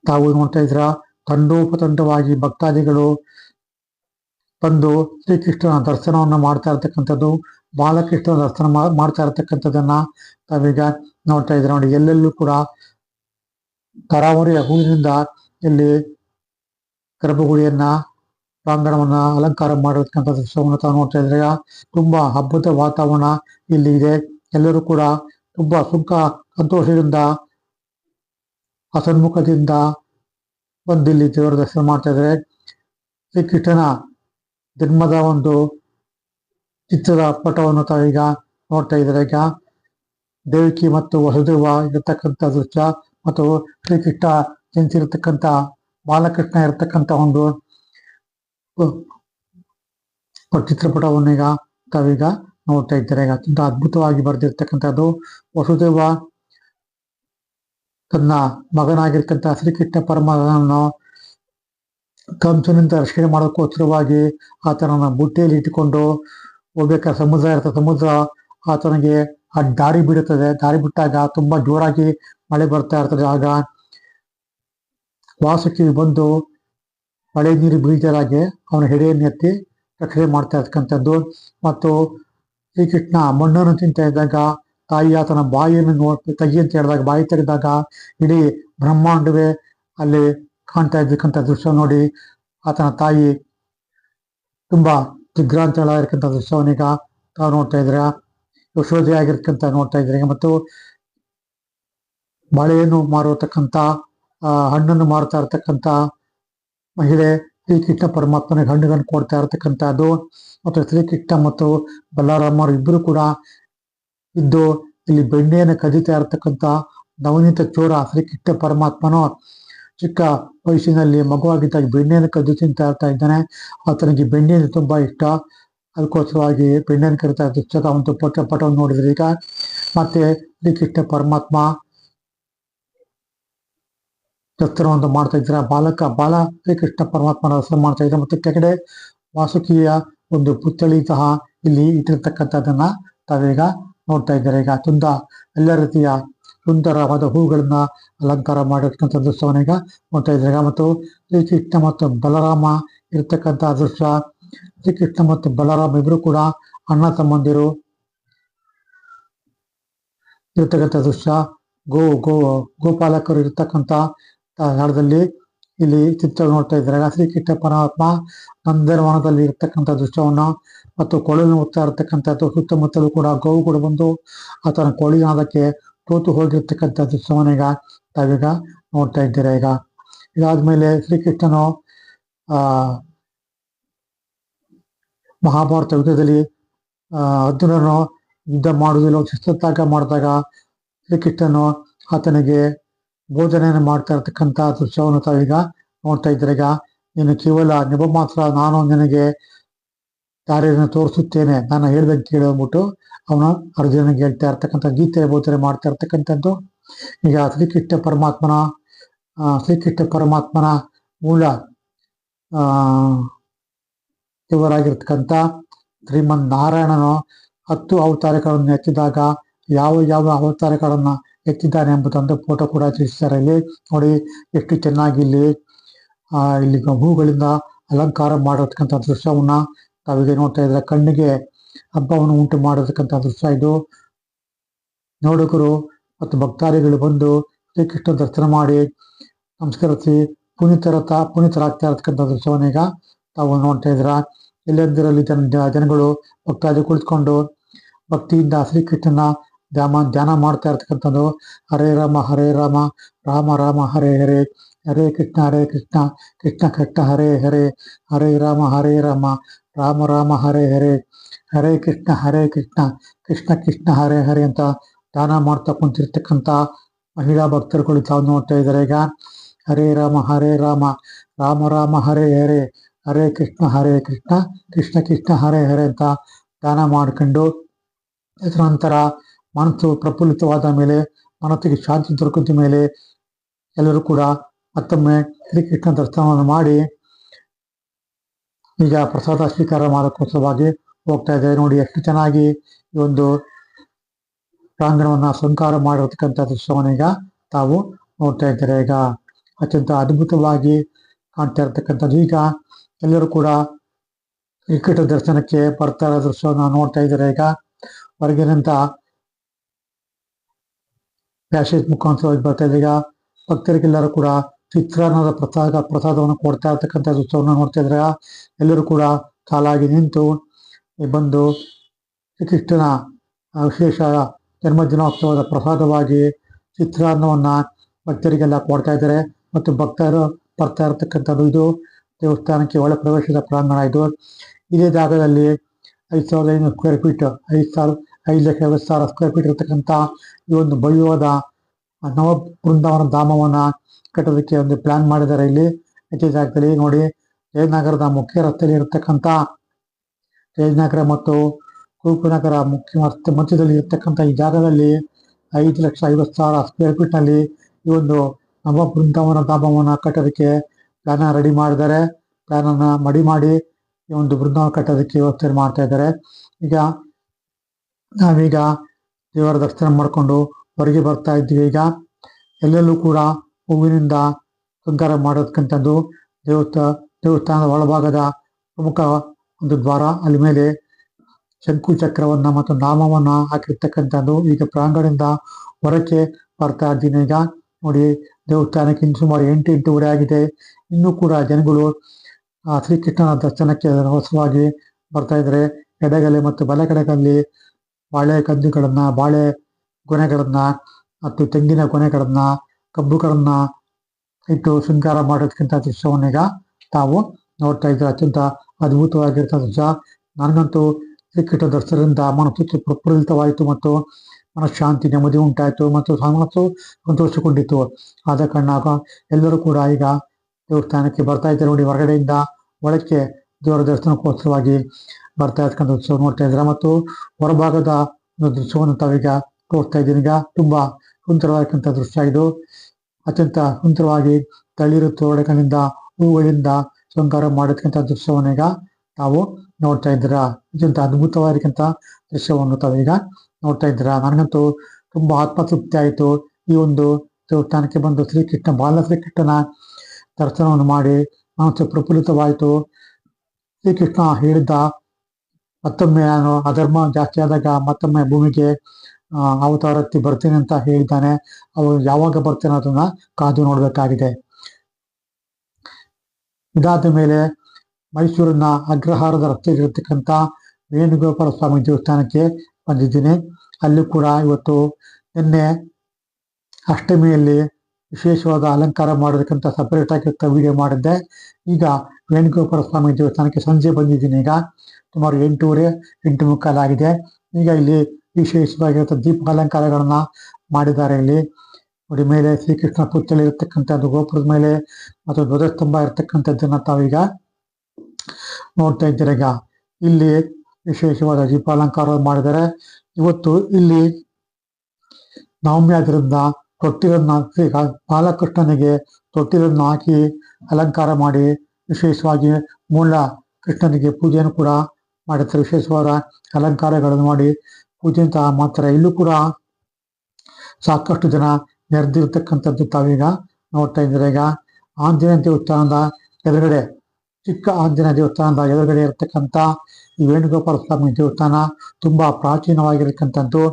ತಾವು ನೋಡ್ತಾ ಇದ್ರ. ತಂಡೋಪತಂಡವಾಗಿ ಭಕ್ತಾದಿಗಳು ಬಂದು ಶ್ರೀಕೃಷ್ಣನ ದರ್ಶನವನ್ನು ಮಾಡ್ತಾ ಇರ್ತಕ್ಕಂಥದ್ದು, ಬಾಲಕೃಷ್ಣನ ದರ್ಶನ ಮಾಡ್ತಾ ಇರತಕ್ಕಂಥದ್ದನ್ನ ತಾವೀಗ ನೋಡ್ತಾ ಇದ್ರೆ ನೋಡಿ, ಎಲ್ಲೆಲ್ಲೂ ಕೂಡ ತರಾವರಿಯ ಹೂವಿನಿಂದ ಇಲ್ಲಿ ಗರ್ಭಗುಡಿಯನ್ನ, ಪ್ರಾಂಗಣವನ್ನ ಅಲಂಕಾರ ಮಾಡಿರ್ತಕ್ಕಂಥ ದೃಶ್ಯವನ್ನು ತಾವು ನೋಡ್ತಾ ಇದ್ರೆ ತುಂಬಾ ಹಬ್ಬದ ವಾತಾವರಣ ಇಲ್ಲಿ ಇದೆ. ಎಲ್ಲರೂ ಕೂಡ ತುಂಬಾ ಸುಖ, ಸಂತೋಷದಿಂದ ಹಸನ್ಮುಖದಿಂದ ಬಂದು ಇಲ್ಲಿ ದೇವರ ದರ್ಶನ ಮಾಡ್ತಾ ಇದ್ದಾರೆ ಶ್ರೀಕೃಷ್ಣನ ಜನ್ಮದ ಒಂದು ಚಿತ್ರದ ಪಟವನ್ನು ತಾವೀಗ ನೋಡ್ತಾ ಇದ್ದಾರೆ ಈಗ ದೇವಿಕಿ ಮತ್ತು ವಸುದೇವ ಇರತಕ್ಕಂಥ ದೃಶ್ಯ ಮತ್ತು ಶ್ರೀಕೃಷ್ಣ ಜನಿಸಿರತಕ್ಕಂಥ, ಬಾಲಕೃಷ್ಣ ಇರತಕ್ಕಂಥ ಒಂದು ಚಿತ್ರಪಟವನ್ನು ಈಗ ತಾವೀಗ ನೋಡ್ತಾ ಇದ್ದಾರೆ. ಈಗ ತುಂಬಾ ಅದ್ಭುತವಾಗಿ ಬರೆದಿರ್ತಕ್ಕಂಥದ್ದು. ವಸುದೇವ ತನ್ನ ಮಗನಾಗಿರ್ತಕ್ಕಂಥ ಶ್ರೀಕೃಷ್ಣ ಪರಮನನ್ನು ಕಂಸನಿಂದ ರಕ್ಷಣೆ ಮಾಡೋಕ್ಕೋಸ್ಕರವಾಗಿ ಆತನನ್ನು ಬುಟ್ಟಿಯಲ್ಲಿ ಇಟ್ಟುಕೊಂಡು ಹೋಗ್ಬೇಕಾದ ಸಮುದ್ರ ಇರ್ತದೆ ಸಮುದ್ರ ಆತನಿಗೆ ಆ ದಾರಿ ಬಿಡುತ್ತದೆ. ದಾರಿ ಬಿಟ್ಟಾಗ ತುಂಬಾ ಜೋರಾಗಿ ಮಳೆ ಬರ್ತಾ ಇರ್ತದೆ. ಆಗ ವಾಸುಕಿ ಬಂದು ಮಳೆ ನೀರು ಬೀಳ್ತಿರಾಗೆ ಅವನ ಹೆಡೆಯನ್ನು ಎತ್ತಿ ರಕ್ಷಣೆ ಮಾಡ್ತಾ ಇರ್ತಕ್ಕಂಥದ್ದು. ಮತ್ತು ಶ್ರೀಕೃಷ್ಣ ಮಣ್ಣನ್ನು ತಿಂತ ಇದ್ದಾಗ ತಾಯಿ ಆತನ ಬಾಯಿಯನ್ನು ನೋಡ್ ಕೈ ಅಂತ ಹೇಳಿದಾಗ, ಬಾಯಿ ತೆಗೆದಾಗ ಇಡೀ ಬ್ರಹ್ಮಾಂಡವೇ ಅಲ್ಲಿ ಕಾಣ್ತಾ ಇದ್ದಕ್ಕಂಥ ದೃಶ್ಯ ನೋಡಿ, ಆತನ ತಾಯಿ ತುಂಬಾ ದಿಗ್ರಾಂತಳಾಗಿರ್ತಕ್ಕಂಥ ದೃಶ್ಯವನ್ನೀಗ ತಾವು ನೋಡ್ತಾ ಇದ್ರ ಯಶೋಧಿ ಆಗಿರ್ತಕ್ಕಂಥ ನೋಡ್ತಾ ಇದ್ರಿ ಮತ್ತು ಬಾಳೆಯನ್ನು ಮಾರತಕ್ಕಂಥ ಹಣ್ಣನ್ನು ಮಾರುತ್ತಾ ಇರತಕ್ಕಂಥ ಮಹಿಳೆ, ಶ್ರೀಕೃಷ್ಣ ಪರಮಾತ್ಮನಿಗೆ ಹಣ್ಣುಗಳನ್ನು ಕೊಡ್ತಾ ಇರತಕ್ಕಂಥದ್ದು ಮತ್ತು ಶ್ರೀಕೃಷ್ಣ ಮತ್ತು ಬಲ್ಲಾರಾಮರು ಇಬ್ಬರು ಕೂಡ ಇದ್ದು ಇಲ್ಲಿ ಬೆಣ್ಣೆಯನ್ನು ಕದೀತಾ ಇರತಕ್ಕಂಥ ನವನೀತ ಚೋರ ಶ್ರೀಕೃಷ್ಣ ಪರಮಾತ್ಮನು ಚಿಕ್ಕ ವಯಸ್ಸಿನಲ್ಲಿ ಮಗುವಾಗಿದ್ದಾಗ ಬೆಣ್ಣೆಯನ್ನು ಕದ್ದು ತಿಂತಾ ಇರ್ತಾ ಇದ್ದಾನೆ. ಆತನಿಗೆ ಬೆಣ್ಣೆ ತುಂಬಾ ಇಷ್ಟ. ಅದಕ್ಕೋಸ್ಕರವಾಗಿ ಬೆಣ್ಣೆಯನ್ನು ಕರಿತಾ ದೃಶ್ಯದ ಒಂದು ಪಟ ಪಟವನ್ನು ನೋಡಿದ್ರೆ ಈಗ. ಮತ್ತೆ ಶ್ರೀಕೃಷ್ಣ ಪರಮಾತ್ಮ ದರ್ಶನವನ್ನು ಮಾಡ್ತಾ ಇದ್ದಾರೆ ಬಾಲಕ, ಬಾಲ ಶ್ರೀಕೃಷ್ಣ ಪರಮಾತ್ಮನ ದರ್ಶನ ಮಾಡ್ತಾ ಇದ್ದಾರೆ ಮತ್ತು ಕೆಳಗಡೆ ವಾಸುಕಿಯ ಒಂದು ಪುತ್ಥಳಿ ಸಹ ಇಲ್ಲಿ ಇಟ್ಟಿರ್ತಕ್ಕಂಥದ್ದನ್ನ ತಾವೀಗ ನೋಡ್ತಾ ಇದ್ದಾರೆ. ಈಗ ತುಂಬ ಎಲ್ಲ ರೀತಿಯ ಸುಂದರವಾದ ಹೂಗಳನ್ನ ಅಲಂಕಾರ ಮಾಡಿರ್ತಕ್ಕಂಥ ದೃಶ್ಯವನ್ನು ಈಗ ನೋಡ್ತಾ ಇದ್ದಾರೆ. ಮತ್ತು ಶ್ರೀಕೃಷ್ಣ ಮತ್ತು ಬಲರಾಮ ಇರ್ತಕ್ಕಂಥ ದೃಶ್ಯ. ಶ್ರೀಕೃಷ್ಣ ಮತ್ತು ಬಲರಾಮ ಇಬ್ರು ಕೂಡ ಅಣ್ಣ ತಮ್ಮಂದಿರು ಇರ್ತಕ್ಕಂಥ ದೃಶ್ಯ. ಗೋ ಗೋ, ಗೋಪಾಲಕರು ಇರ್ತಕ್ಕಂಥ ಸ್ಥಳದಲ್ಲಿ ಇಲ್ಲಿ ಚಿತ್ರ ನೋಡ್ತಾ ಇದ್ದಾರೆ. ಶ್ರೀಕೃಷ್ಣ ಪರಮಾತ್ಮ ನಂದನವನದಲ್ಲಿ ಇರ್ತಕ್ಕಂಥ ದೃಶ್ಯವನ್ನು ಮತ್ತು ಕೊಳಲಿನ ಹೋಗ್ತಾ ಇರತಕ್ಕಂಥದ್ದು, ಸುತ್ತಮುತ್ತಲೂ ಕೂಡ ಗೋವು ಕೂಡ ಬಂದು ಆತನ ಕೊಳಿನಾದಕ್ಕೆ ತೋತು ಹೋಗಿರ್ತಕ್ಕಂಥ ದೃಶ್ಯವನ್ನ ಈಗ. ತಾವೀಗ ನೋಡ್ತಾ ಇದ್ದೀರ ಈಗ. ಇದಾದ್ಮೇಲೆ ಶ್ರೀಕೃಷ್ಣನು, ಆ, ಮಹಾಭಾರತ ಯುದ್ಧದಲ್ಲಿ ಅರ್ಜುನನು ಯುದ್ಧ ಮಾಡುವುದಿಲ್ಲ ಶಸ್ತ್ರತ್ಯಾಗ ಮಾಡಿದಾಗ ಶ್ರೀಕೃಷ್ಣನು ಆತನಿಗೆ ಬೋಧನೆಯನ್ನು ಮಾಡ್ತಾ ಇರತಕ್ಕಂಥ ದೃಶ್ಯವನ್ನು ತಾವೀಗ ನೋಡ್ತಾ ಇದ್ದೀರ ಈಗ. ನೀನು ಕೇವಲ ನಿಬ ಮಾತ್ರ, ನಾನು ನಿನಗೆ ದಾರಿಯನ್ನು ತೋರಿಸುತ್ತೇನೆ. ನಾನು ಹೇಳ್ದಂಗೆ ಕೇಳಿ ಅಂದ್ಬಿಟ್ಟು ಅವನು ಅರ್ಜುನ ಹೇಳ್ತಾ ಇರ್ತಕ್ಕಂಥ ಗೀತೆ ಬೋಧನೆ ಮಾಡ್ತಾ ಇರ್ತಕ್ಕಂಥದ್ದು. ಈಗ ಶ್ರೀಕೃಷ್ಣ ಪರಮಾತ್ಮನ ಶ್ರೀಕೃಷ್ಣ ಪರಮಾತ್ಮನ ಮೂಲ ಇವರಾಗಿರ್ತಕ್ಕಂಥ ಶ್ರೀಮನ್ ನಾರಾಯಣನು ಹತ್ತು ಅವತಾರಗಳನ್ನು ಎತ್ತಿದಾಗ ಯಾವ ಯಾವ ಅವತಾರಗಳನ್ನ ಎತ್ತಿದ್ದಾನೆ ಎಂಬುದೊಂದು ಫೋಟೋ ಕೂಡ ತಿಳಿಸ್ತಾರೆ. ಇಲ್ಲಿ ನೋಡಿ, ಎಷ್ಟು ಚೆನ್ನಾಗಿ ಇಲ್ಲಿ ಇಲ್ಲಿ ಹೂಗಳಿಂದ ಅಲಂಕಾರ ಮಾಡಿರ್ತಕ್ಕಂಥ ದೃಶ್ಯವನ್ನ ತಾವಿಗೆ ನೋಡ್ತಾ ಇದ್ರೆ ಕಣ್ಣಿಗೆ ಹಬ್ಬವನ್ನು ಉಂಟು ಮಾಡತಕ್ಕಂಥ ದೃಶ್ಯ ಇದು. ನೋಡಕರು ಮತ್ತು ಭಕ್ತಾದಿಗಳು ಬಂದು ಶ್ರೀಕೃಷ್ಣ ದರ್ಶನ ಮಾಡಿ ನಮಸ್ಕರಿಸಿ ಪುನೀತರತ ಪುನೀತರಾಗ್ತಾ ಇರತಕ್ಕಂಥ ದೃಶ್ಯವನ್ನು ಈಗ ತಾವು ನೋಡ್ತಾ ಇದ್ರ ಎಲ್ಲೆಂದರಲ್ಲಿ ಜನ, ಜನಗಳು ಭಕ್ತಾದಿ ಕುಳಿತುಕೊಂಡು ಭಕ್ತಿಯಿಂದ ಶ್ರೀಕೃಷ್ಣನ ಧ್ಯಾಮ, ಧ್ಯಾನ ಮಾಡ್ತಾ ಇರತಕ್ಕಂಥದ್ದು. ಹರೇ ರಾಮ ಹರೇ ರಾಮ ರಾಮ ರಾಮ, ಹರೇ ಹರೇ ಹರೇ ಕೃಷ್ಣ ಹರೇ ಕೃಷ್ಣ ಕೃಷ್ಣ ಕೃಷ್ಣ, ಹರೇ ಹರೇ ಹರೇ ರಾಮ ಹರೇ ರಾಮ ರಾಮ ರಾಮ, ಹರೇ ಹರೇ ಹರೇ ಕೃಷ್ಣ ಹರೇ ಕೃಷ್ಣ ಕೃಷ್ಣ ಕೃಷ್ಣ, ಹರೇ ಹರೇ ಅಂತ ದಾನ ಮಾಡ್ತಾ ಕುಂತಿರ್ತಕ್ಕಂಥ ಮಹಿಳಾ ಭಕ್ತರುಗಳು ತಾವು ನೋಡ್ತಾ ಇದ್ದಾರೆ. ಈಗ ಹರೇ ರಾಮ ಹರೇ ರಾಮ ರಾಮ ರಾಮ, ಹರೇ ಹರೇ ಹರೇ ಕೃಷ್ಣ ಹರೇ ಕೃಷ್ಣ ಕೃಷ್ಣ ಕೃಷ್ಣ, ಹರೇ ಹರೇ ಅಂತ ದಾನ ಮಾಡ್ಕೊಂಡು ಅದರ ನಂತರ ಮನಸ್ಸು ಪ್ರಫುಲ್ಲಿತವಾದ ಮೇಲೆ, ಮನಸ್ಸಿಗೆ ಶಾಂತಿ ದೊರಕಿದ ಮೇಲೆ ಎಲ್ಲರೂ ಕೂಡ ಮತ್ತೊಮ್ಮೆ ಶ್ರೀಕೃಷ್ಣ ದರ್ಶನವನ್ನು ಮಾಡಿ ಈಗ ಪ್ರಸಾದ ಸ್ವೀಕಾರ ಮಾಡೋಕ್ಕೋಸ್ಕರವಾಗಿ ಹೋಗ್ತಾ ಇದ್ದಾರೆ. ನೋಡಿ ಎಷ್ಟು ಚೆನ್ನಾಗಿ ಈ ಒಂದು ಪ್ರಾಂಗಣವನ್ನು ಸಂಕಾರ ಮಾಡಿರತಕ್ಕಂಥ ದೃಶ್ಯವನ್ನು ಈಗ ತಾವು ನೋಡ್ತಾ ಇದ್ದಾರೆ. ಈಗ ಅತ್ಯಂತ ಅದ್ಭುತವಾಗಿ ಕಾಣ್ತಾ ಇರತಕ್ಕಂಥದ್ದು. ಈಗ ಎಲ್ಲರೂ ಕೂಡ ಇಕ್ಕಟ ದರ್ಶನಕ್ಕೆ ಬರ್ತಾ ಇರೋ ದೃಶ್ಯವನ್ನು ನೋಡ್ತಾ ಇದ್ದಾರೆ. ಈಗ ಹೊರಗಿನಂತ ಪ್ಯಾಸೇಜ್ ಮುಖಾಂತರವಾಗಿ ಬರ್ತಾ ಇದೆ ಈಗ ಭಕ್ತರಿಗೆಲ್ಲರೂ ಕೂಡ ಚಿತ್ರಾನ್ನದ ಪ್ರಸಾದ, ಪ್ರಸಾದವನ್ನು ಕೊಡ್ತಾ ಇರ್ತಕ್ಕಂಥ ಉತ್ಸವವನ್ನು ನೋಡ್ತಾ ಇದ್ರೆ ಎಲ್ಲರೂ ಕೂಡ ಕಾಲಾಗಿ ನಿಂತು ಬಂದು ಶ್ರೀಕೃಷ್ಣನ ವಿಶೇಷ ಜನ್ಮದಿನೋತ್ಸವದ ಪ್ರಸಾದವಾಗಿ ಚಿತ್ರಾನ್ನವನ್ನ ಭಕ್ತರಿಗೆಲ್ಲ ಕೊಡ್ತಾ ಇದ್ದಾರೆ. ಮತ್ತು ಭಕ್ತರು ಬರ್ತಾ ಇರತಕ್ಕಂಥದ್ದು ಇದು. ದೇವಸ್ಥಾನಕ್ಕೆ ಒಳ ಪ್ರವೇಶದ ಪ್ರಾಂಗಣ ಇದು. ಇದೇ ಜಾಗದಲ್ಲಿ ಐದು ಸಾವಿರದ ಐನೂರು ಸ್ಕ್ವೇರ್ ಫೀಟ್ ಐದು ಸಾವಿರ, ಐದು ಲಕ್ಷ ಐವತ್ತು ಸಾವಿರ ಸ್ಕ್ವೇರ್ ಫೀಟ್ ಇರತಕ್ಕಂಥ ಈ ಒಂದು ಭವ್ಯವಾದ ನವ ಬೃಂದಾವನ ಧಾಮವನ್ನ ಕಟ್ಟೋದಕ್ಕೆ ಒಂದು ಪ್ಲಾನ್ ಮಾಡಿದ್ದಾರೆ ಇಲ್ಲಿ. ಹೆಚ್ಚು ಜಾಗದಲ್ಲಿ ನೋಡಿ ಜಯನಗರದ ಮುಖ್ಯ ರಸ್ತೆಯಲ್ಲಿ ಇರತಕ್ಕಂಥ ಜಯನಗರ ಮತ್ತು ಕುರುಪುನಗರ ಮುಖ್ಯ ರಸ್ತೆ ಮಧ್ಯದಲ್ಲಿ ಇರತಕ್ಕಂಥ ಈ ಜಾಗದಲ್ಲಿ ಐದು ಲಕ್ಷ ಐವತ್ತು ಸಾವಿರ ಸ್ಕ್ವೇರ್ ಫೀಟ್ ಈ ಒಂದು ನವ ಬೃಂದಾವನ ಧಾಮವನ್ನ ಕಟ್ಟೋದಕ್ಕೆ ಪ್ಲಾನ್ ರೆಡಿ ಮಾಡಿದ್ದಾರೆ. ಪ್ಲಾನ್ ಮಡಿ ಮಾಡಿ ಈ ಒಂದು ಬೃಂದಾವನ ಕಟ್ಟೋದಕ್ಕೆ ವ್ಯವಸ್ಥೆ ಮಾಡ್ತಾ ಇದ್ದಾರೆ. ಈಗ ನಾವೀಗ ದೇವರ ದರ್ಶನ ಮಾಡಿಕೊಂಡು ಹೊರಗೆ ಬರ್ತಾ ಇದ್ದೀವಿ. ಈಗ ಎಲ್ಲೆಲ್ಲೂ ಕೂಡ ಹೂವಿನಿಂದ ಶೃಂಗಾರ ಮಾಡೋದಕ್ಕಂಥದ್ದು ದೇವಸ್ಥಾನ ದೇವಸ್ಥಾನದ ಒಳಭಾಗದ ಪ್ರಮುಖ ಒಂದು ದ್ವಾರ, ಅಲ್ಲಿ ಮೇಲೆ ಶಂಕು ಚಕ್ರವನ್ನ ಮತ್ತು ನಾಮವನ್ನ ಹಾಕಿರ್ತಕ್ಕಂಥದ್ದು. ಈಗ ಪ್ರಾಂಗಣದಿಂದ ಹೊರಕ್ಕೆ ಬರ್ತಾ ಇದ್ದೀನಿ. ಈಗ ನೋಡಿ, ದೇವಸ್ಥಾನಕ್ಕೆ ಇನ್ನು ಸುಮಾರು ಎಂಟು ಎಂಟೂವರೆ ಆಗಿದೆ. ಇನ್ನೂ ಕೂಡ ಜನಗಳು ಶ್ರೀಕೃಷ್ಣನ ದರ್ಶನಕ್ಕೆ ಹೊಸವಾಗಿ ಬರ್ತಾ ಇದ್ದಾರೆ. ಎಡಗಲೆ ಮತ್ತು ಬಲಗಡೆಗಳಲ್ಲಿ ಬಾಳೆ ಕಂದುಗಳನ್ನ, ಬಾಳೆ ಗೊನೆಗಳನ್ನ ಮತ್ತು ತೆಂಗಿನ ಗೊನೆಗಳನ್ನ ಕಬ್ಬುಗಳನ್ನ ಇಟ್ಟು ಶೃಂಗಾರ ಮಾಡೋದಕ್ಕಿಂತ ದೃಶ್ಯವನ್ನೀಗ ತಾವು ನೋಡ್ತಾ ಇದ್ರೆ ಅತ್ಯಂತ ಅದ್ಭುತವಾಗಿರ್ತಕ್ಕಂಥ ದೃಶ್ಯ ನನಗಂತೂ ಸಿಕ್ಕಿಟ್ಟ ದರ್ಶನದಿಂದ ಮನಸ್ಸು ಪ್ರಫುಲ್ಲಿತವಾಯಿತು ಮತ್ತು ಮನಃಶಾಂತಿ ನೆಮ್ಮದಿ ಉಂಟಾಯಿತು ಮತ್ತು ಮನಸ್ಸು ಸಂತೋಷಗೊಂಡಿತು. ಆದ ಕಾರಣ ಎಲ್ಲರೂ ಕೂಡ ಈಗ ದೇವಸ್ಥಾನಕ್ಕೆ ಬರ್ತಾ ಇದ್ದಾರೆ. ನೋಡಿ, ಹೊರಗಡೆಯಿಂದ ಒಳಕ್ಕೆ ದೇವರ ದರ್ಶನಕ್ಕೋಸ್ಕರವಾಗಿ ಬರ್ತಾ ಇರ್ತಕ್ಕಂಥ ದೃಶ್ಯ ನೋಡ್ತಾ ಇದ್ದಾರೆ. ಮತ್ತು ಹೊರಭಾಗದ ದೃಶ್ಯವನ್ನು ತಾವೀಗ ತೋರಿಸ್ತಾ ಇದ್ದೀನಿ ಈಗ ತುಂಬಾ ಸುಂದರವಾಗಿರ್ತಕ್ಕಂಥ ದೃಶ್ಯ ಇದು. ಅತ್ಯಂತ ಸುಂದರವಾಗಿ ತಳಿರು ತೋಡಗಳಿಂದ ಹೂಗಳಿಂದ ಶೃಂಗಾರ ಮಾಡಿರ್ತಕ್ಕಂಥ ಈಗ ತಾವು ನೋಡ್ತಾ ಇದ್ದೀರ? ಅತ್ಯಂತ ಅದ್ಭುತವಾಗಿರ್ತಕ್ಕಂಥ ದೃಶ್ಯವನ್ನು ತಾವೀಗ ನೋಡ್ತಾ ಇದ್ದೀರಾ? ನನಗಂತೂ ತುಂಬಾ ಆತ್ಮತೃಪ್ತಿ ಆಯಿತು. ಈ ಒಂದು ದೇವಸ್ಥಾನಕ್ಕೆ ಬಂದು ಶ್ರೀಕೃಷ್ಣ, ಬಾಲ ಶ್ರೀಕೃಷ್ಣನ ದರ್ಶನವನ್ನು ಮಾಡಿ ಮನಸ್ಸು ಪ್ರಫುಲ್ಲಿತವಾಯಿತು. ಶ್ರೀಕೃಷ್ಣ ಹೇಳಿದ್ದ ಮತ್ತೊಮ್ಮೆ ನಾನು ಅಧರ್ಮ ಜಾಸ್ತಿ ಆದಾಗ ಮತ್ತೊಮ್ಮೆ ಭೂಮಿಗೆ ಆ, ಅವತಾರತ್ತಿ ಬರ್ತೀನಿ ಅಂತ ಹೇಳಿದ್ದಾನೆ. ಅವನು ಯಾವಾಗ ಬರ್ತಾನೆ ಅದನ್ನ ಕಾದು ನೋಡಬೇಕಾಗಿದೆ. ಇದಾದ ಮೇಲೆ ಮೈಸೂರಿನ ಅಗ್ರಹಾರದ ರಸ್ತೆಯಲ್ಲಿರತಕ್ಕಂಥ ವೇಣುಗೋಪಾಲ ಸ್ವಾಮಿ ದೇವಸ್ಥಾನಕ್ಕೆ ಬಂದಿದ್ದೀನಿ. ಅಲ್ಲಿ ಕೂಡ ಇವತ್ತು ನಿನ್ನೆ ಅಷ್ಟಮಿಯಲ್ಲಿ ವಿಶೇಷವಾದ ಅಲಂಕಾರ ಮಾಡಿರ್ತಕ್ಕಂಥ ಸಪರೇಟ್ ಆಗಿರ್ತ ವಿಡಿಯೋ ಮಾಡಿದ್ದೆ. ಈಗ ವೇಣುಗೋಪಾಲ ಸ್ವಾಮಿ ದೇವಸ್ಥಾನಕ್ಕೆ ಸಂಜೆ ಬಂದಿದ್ದೀನಿ. ಈಗ ಸುಮಾರು ಎಂಟೂವರೆ ಎಂಟು ಮುಕ್ಕಾಲಾಗಿದೆ. ಈಗ ಇಲ್ಲಿ ವಿಶೇಷವಾಗಿರುತ್ತ ದೀಪ ಅಲಂಕಾರಗಳನ್ನ ಮಾಡಿದ್ದಾರೆ ಇಲ್ಲಿ. ನೋಡಿ, ಮೇಲೆ ಶ್ರೀಕೃಷ್ಣ ಪುತ್ಥಳಿ ಇರತಕ್ಕಂಥದ್ದು ಗೋಪುರದ ಮೇಲೆ ಮತ್ತು ಧ್ವಜಸ್ತಂಭ ಇರತಕ್ಕಂಥದ್ದನ್ನ ತಾವೀಗ ನೋಡ್ತಾ ಇದ್ದೀರ. ಈಗ ಇಲ್ಲಿ ವಿಶೇಷವಾದ ದೀಪ ಅಲಂಕಾರ ಮಾಡಿದರೆ ಇವತ್ತು ಇಲ್ಲಿ ನವಮಿ ಆದ್ರಿಂದ ತೊಟ್ಟಿಲನ್ನ ಬಾಲಕೃಷ್ಣನಿಗೆ ತೊಟ್ಟಿಲನ್ನು ಹಾಕಿ ಅಲಂಕಾರ ಮಾಡಿ ವಿಶೇಷವಾಗಿ ಮೂಲ ಕೃಷ್ಣನಿಗೆ ಪೂಜೆಯನ್ನು ಕೂಡ ಮಾಡುತ್ತಾರೆ ವಿಶೇಷವಾದ ಅಲಂಕಾರಗಳನ್ನು ಮಾಡಿ ಪೂಜೆ ಅಂತ ಇಲ್ಲೂ ಕೂಡ ಸಾಕಷ್ಟು ಜನ ನೆರೆದಿರ್ತಕ್ಕಂಥದ್ದು ತಾವೀಗ ನೋಡ್ತಾ ಇದ್ದಾರೆ. ಈಗ ಆಂಜನೇಯ ದೇವಸ್ಥಾನದ ಎದುರುಗಡೆ, ಚಿಕ್ಕ ಆಂಜನೇಯ ದೇವಸ್ಥಾನದ ಎದುರುಗಡೆ ಇರತಕ್ಕಂಥ ಈ ವೇಣುಗೋಪಾಲ ಸ್ವಾಮಿ ದೇವಸ್ಥಾನ ತುಂಬಾ ಪ್ರಾಚೀನವಾಗಿರತಕ್ಕಂಥದ್ದು.